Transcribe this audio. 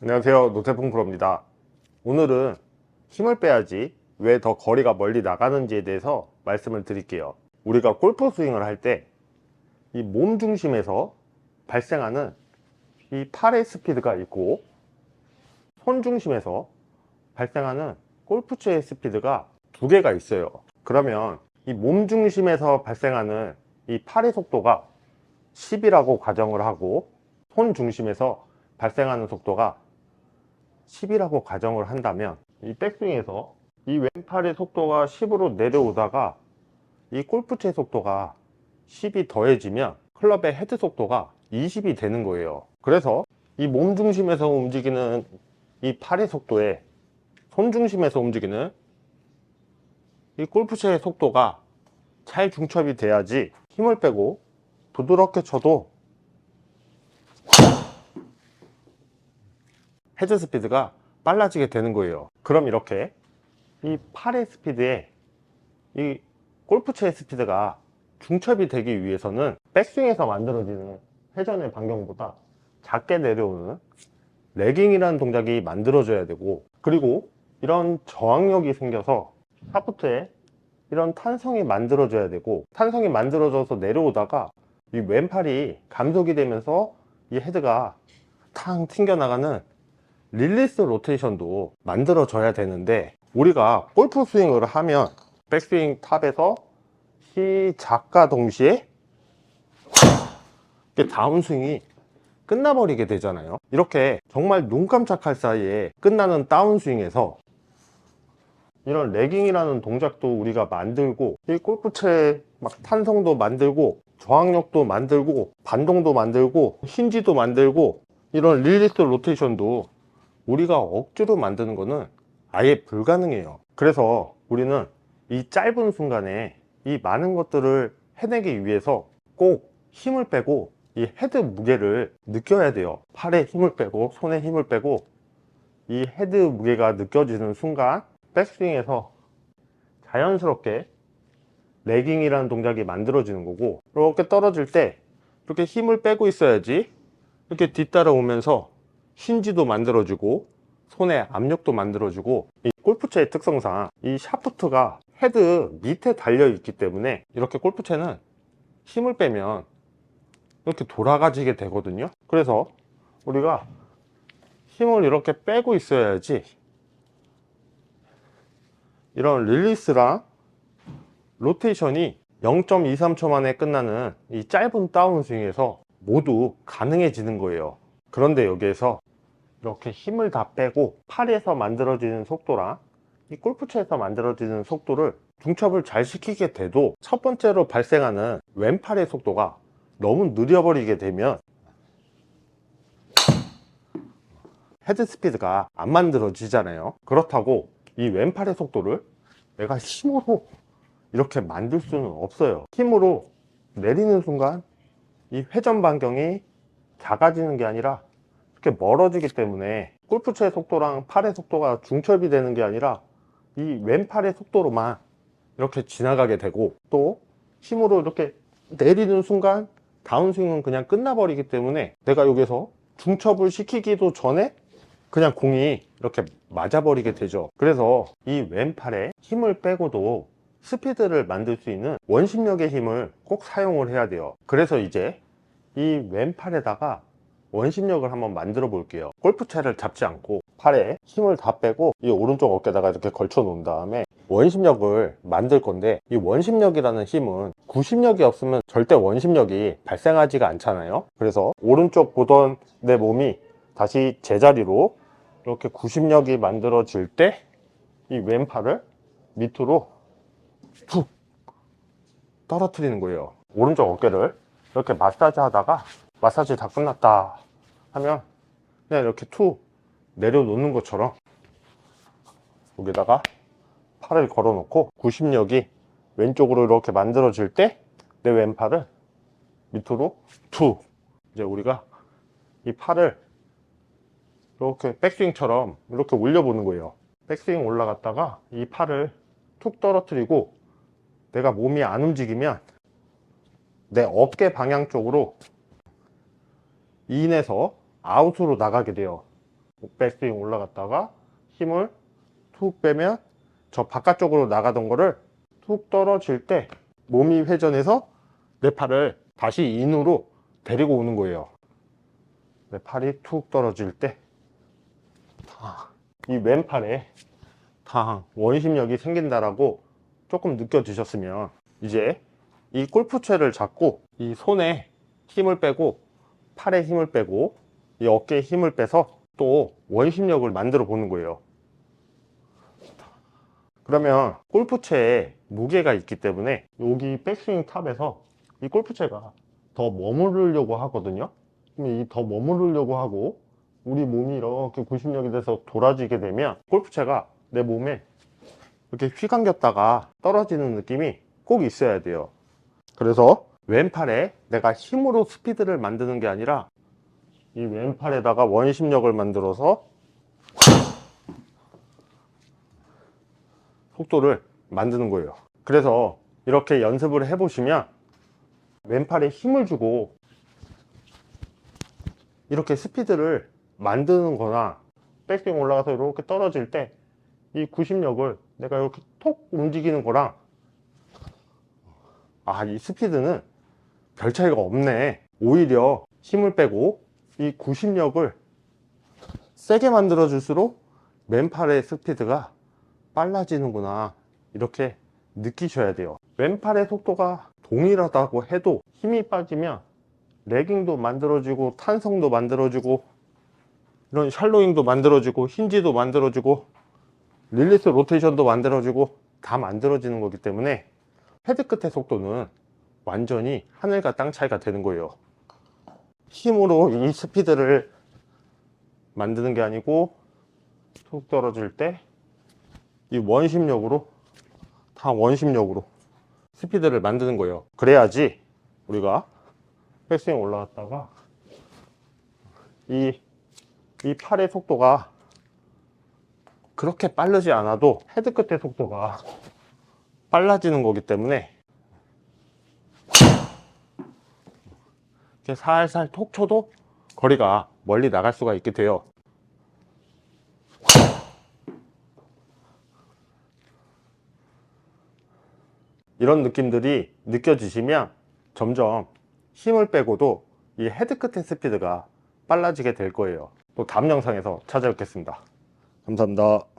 안녕하세요. 노태풍 프로입니다. 오늘은 힘을 빼야지 왜 더 거리가 멀리 나가는지에 대해서 말씀을 드릴게요. 우리가 골프 스윙을 할 때 이 몸 중심에서 발생하는 이 팔의 스피드가 있고 손 중심에서 발생하는 골프채의 스피드가 두 개가 있어요. 그러면 이 몸 중심에서 발생하는 이 팔의 속도가 10이라고 가정을 하고 손 중심에서 발생하는 속도가 10이라고 가정을 한다면 이 백스윙에서 이 왼팔의 속도가 10으로 내려오다가 이 골프채 속도가 10이 더해지면 클럽의 헤드 속도가 20이 되는 거예요. 그래서 이 몸 중심에서 움직이는 이 팔의 속도에 손 중심에서 움직이는 이 골프채의 속도가 잘 중첩이 돼야지 힘을 빼고 부드럽게 쳐도 헤드 스피드가 빨라지게 되는 거예요. 그럼 이렇게 이 팔의 스피드에 이 골프채의 스피드가 중첩이 되기 위해서는 백스윙에서 만들어지는 회전의 반경보다 작게 내려오는 레깅이라는 동작이 만들어져야 되고 그리고 이런 저항력이 생겨서 샤프트에 이런 탄성이 만들어져야 되고 탄성이 만들어져서 내려오다가 이 왼팔이 감속이 되면서 이 헤드가 탕 튕겨나가는 릴리스 로테이션도 만들어져야 되는데 우리가 골프 스윙을 하면 백스윙 탑에서 시작과 동시에 다운스윙이 끝나버리게 되잖아요. 이렇게 정말 눈 깜짝할 사이에 끝나는 다운스윙에서 이런 레깅이라는 동작도 우리가 만들고 이 골프채 막 탄성도 만들고 저항력도 만들고 반동도 만들고 힌지도 만들고 이런 릴리스 로테이션도 우리가 억지로 만드는 거는 아예 불가능해요. 그래서 우리는 이 짧은 순간에 이 많은 것들을 해내기 위해서 꼭 힘을 빼고 이 헤드 무게를 느껴야 돼요. 팔에 힘을 빼고 손에 힘을 빼고 이 헤드 무게가 느껴지는 순간 백스윙에서 자연스럽게 레깅이라는 동작이 만들어지는 거고 이렇게 떨어질 때 이렇게 힘을 빼고 있어야지 이렇게 뒤따라 오면서 힌지도 만들어지고 손에 압력도 만들어주고 이 골프채의 특성상 이 샤프트가 헤드 밑에 달려 있기 때문에 이렇게 골프채는 힘을 빼면 이렇게 돌아가지게 되거든요. 그래서 우리가 힘을 이렇게 빼고 있어야지 이런 릴리스랑 로테이션이 0.23초 만에 끝나는 이 짧은 다운스윙에서 모두 가능해지는 거예요. 그런데 여기에서 이렇게 힘을 다 빼고 팔에서 만들어지는 속도랑 이 골프채에서 만들어지는 속도를 중첩을 잘 시키게 돼도 첫 번째로 발생하는 왼팔의 속도가 너무 느려버리게 되면 헤드 스피드가 안 만들어지잖아요. 그렇다고 이 왼팔의 속도를 내가 힘으로 이렇게 만들 수는 없어요. 힘으로 내리는 순간 이 회전 반경이 작아지는 게 아니라 이렇게 멀어지기 때문에 골프채의 속도랑 팔의 속도가 중첩이 되는 게 아니라 이 왼팔의 속도로만 이렇게 지나가게 되고 또 힘으로 이렇게 내리는 순간 다운스윙은 그냥 끝나버리기 때문에 내가 여기서 중첩을 시키기도 전에 그냥 공이 이렇게 맞아버리게 되죠. 그래서 이 왼팔에 힘을 빼고도 스피드를 만들 수 있는 원심력의 힘을 꼭 사용을 해야 돼요. 그래서 이제 이 왼팔에다가 원심력을 한번 만들어 볼게요. 골프채를 잡지 않고 팔에 힘을 다 빼고 이 오른쪽 어깨다가 이렇게 걸쳐 놓은 다음에 원심력을 만들 건데 이 원심력이라는 힘은 구심력이 없으면 절대 원심력이 발생하지가 않잖아요. 그래서 오른쪽 보던 내 몸이 다시 제자리로 이렇게 구심력이 만들어질 때 이 왼팔을 밑으로 툭 떨어뜨리는 거예요. 오른쪽 어깨를 이렇게 마사지 하다가 마사지 다 끝났다 하면 그냥 이렇게 툭 내려놓는 것처럼 여기다가 팔을 걸어 놓고 구심력이 왼쪽으로 이렇게 만들어질 때 내 왼팔을 밑으로 툭 이제 우리가 이 팔을 이렇게 백스윙처럼 이렇게 올려보는 거예요. 백스윙 올라갔다가 이 팔을 툭 떨어뜨리고 내가 몸이 안 움직이면 내 어깨 방향 쪽으로 인에서 아웃으로 나가게 돼요. 백스윙 올라갔다가 힘을 툭 빼면 저 바깥쪽으로 나가던 거를 툭 떨어질 때 몸이 회전해서 내 팔을 다시 인으로 데리고 오는 거예요. 내 팔이 툭 떨어질 때. 이 왼팔에 탕 원심력이 생긴다라고 조금 느껴지셨으면 이제 이 골프채를 잡고 이 손에 힘을 빼고 팔에 힘을 빼고 이 어깨에 힘을 빼서 또 원심력을 만들어 보는 거예요. 그러면 골프채에 무게가 있기 때문에 여기 백스윙 탑에서 이 골프채가 더 머무르려고 하거든요. 그럼 이 더 머무르려고 하고 우리 몸이 이렇게 구심력이 돼서 돌아지게 되면 골프채가 내 몸에 이렇게 휘감겼다가 떨어지는 느낌이 꼭 있어야 돼요. 그래서 왼팔에 내가 힘으로 스피드를 만드는 게 아니라 이 왼팔에다가 원심력을 만들어서 속도를 만드는 거예요. 그래서 이렇게 연습을 해 보시면 왼팔에 힘을 주고 이렇게 스피드를 만드는 거나 백스윙 올라가서 이렇게 떨어질 때이 구심력을 내가 이렇게 톡 움직이는 거랑 아, 이 스피드는 별 차이가 없네. 오히려 힘을 빼고 이 구심력을 세게 만들어 줄수록 맨팔의 스피드가 빨라지는구나. 이렇게 느끼셔야 돼요. 왼팔의 속도가 동일하다고 해도 힘이 빠지면 레깅도 만들어지고 탄성도 만들어지고 이런 샬로잉도 만들어지고 힌지도 만들어지고 릴리스 로테이션도 만들어지고 다 만들어지는 거기 때문에 헤드 끝의 속도는 완전히 하늘과 땅 차이가 되는 거예요. 힘으로 이 스피드를 만드는 게 아니고 툭 떨어질 때 이 원심력으로 다 원심력으로 스피드를 만드는 거예요. 그래야지 우리가 백스윙 올라갔다가 이, 이 팔의 속도가 그렇게 빠르지 않아도 헤드 끝의 속도가 빨라지는 거기 때문에 이렇게 살살 톡 쳐도 거리가 멀리 나갈 수가 있게 돼요. 이런 느낌들이 느껴지시면 점점 힘을 빼고도 이 헤드 끝의 스피드가 빨라지게 될 거예요. 또 다음 영상에서 찾아뵙겠습니다. 감사합니다.